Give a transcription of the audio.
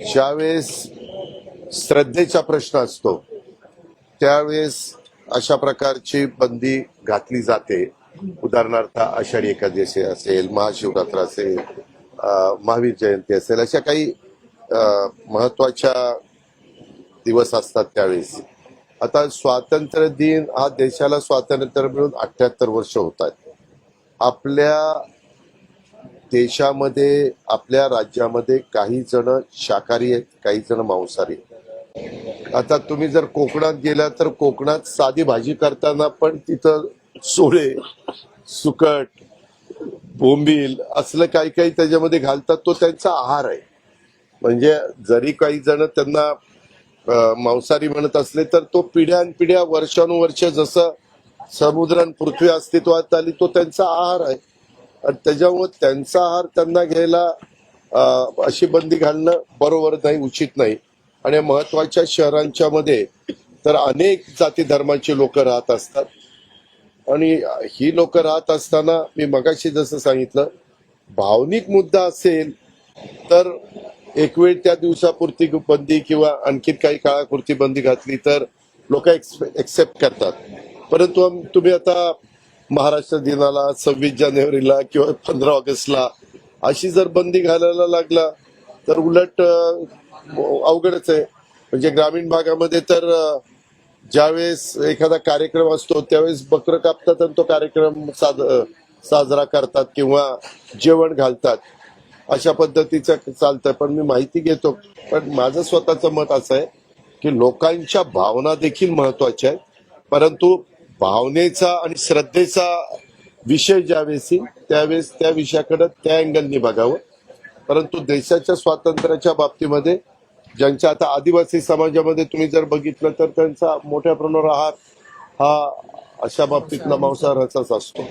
ज्यावेळेस श्रद्धेचा प्रश्न असतो त्यावेळेस अशा प्रकारची बंदी घातली जाते. उदाहरणार्थ आषाढी एकादशी असेल महाशिवरात्र असेल महावीर जयंती असेल अशा काही अं, महत्त्वाच्या दिवस असतात त्यावेळेस. आता स्वातंत्र्य दिन हा देशाला स्वातंत्र्य मिळून अठ्याहत्तर वर्ष होत आहेत. आपल्या देशामध्ये आपल्या राज्यामध्ये काही जण शाकाहारी आहेत काही जण मांसाहारी आहेत. आता तुम्ही जर कोकणात गेला तर कोकणात साधी भाजी करताना पण तिथं सोळे सुकट बोंबील असलं काही काही त्याच्यामध्ये घालतात तो त्यांचा आहार आहे. म्हणजे जरी काही जण त्यांना मांसाहारी म्हणत असले तर तो पिढ्यानपिढ्या वर्षानुवर्ष जसं समुद्र आणि पृथ्वी अस्तित्वात आली तो त्यांचा आहार आहे. आणि त्याच्यामुळे त्यांचा आहार त्यांना घ्यायला अशी बंदी घालणं बरोबर नाही उचित नाही. आणि महत्त्वाच्या शहरांच्या मध्ये तर अनेक जाती धर्माची लोक राहत असतात. आणि ही लोक राहत असताना मी मगाशी जसं सांगितलं भावनिक मुद्दा असेल तर एक वेळ त्या दिवसापुरती बंदी किंवा आणखी काही काळापुरती बंदी घातली तर लोक एक्सेप्ट करतात. परंतु तुम्ही आता महाराष्ट्र दिनाला सव्वीस जानेवारीला किंवा पंधरा ऑगस्टला अशी जर बंदी घालायला लागला तर उलट अवघडच आहे. म्हणजे ग्रामीण भागामध्ये तर ज्यावेळेस एखादा कार्यक्रम असतो त्यावेळेस बकरं कापतात आणि तो कार्यक्रम साज- साजरा करतात किंवा जेवण घालतात. अशा पद्धतीचं चालतं पण मी माहिती घेतो. पण माझं स्वतःचं मत असं आहे की लोकांच्या भावना देखील महत्त्वाच्या आहेत. परंतु भावनेचा आणि श्रद्धेचा विषय ज्यावेळेस येईल त्यावेळेस त्या विषयाकडे त्या अँगलनी बघावं. परंतु देशाच्या स्वातंत्र्याच्या बाबतीमध्ये ज्यांच्या आता आदिवासी समाजामध्ये तुम्ही जर बघितलं तर त्यांचा मोठ्या प्रमाणावर आहार हा अशा बाबतीतला मांसाहाराचाच असतो.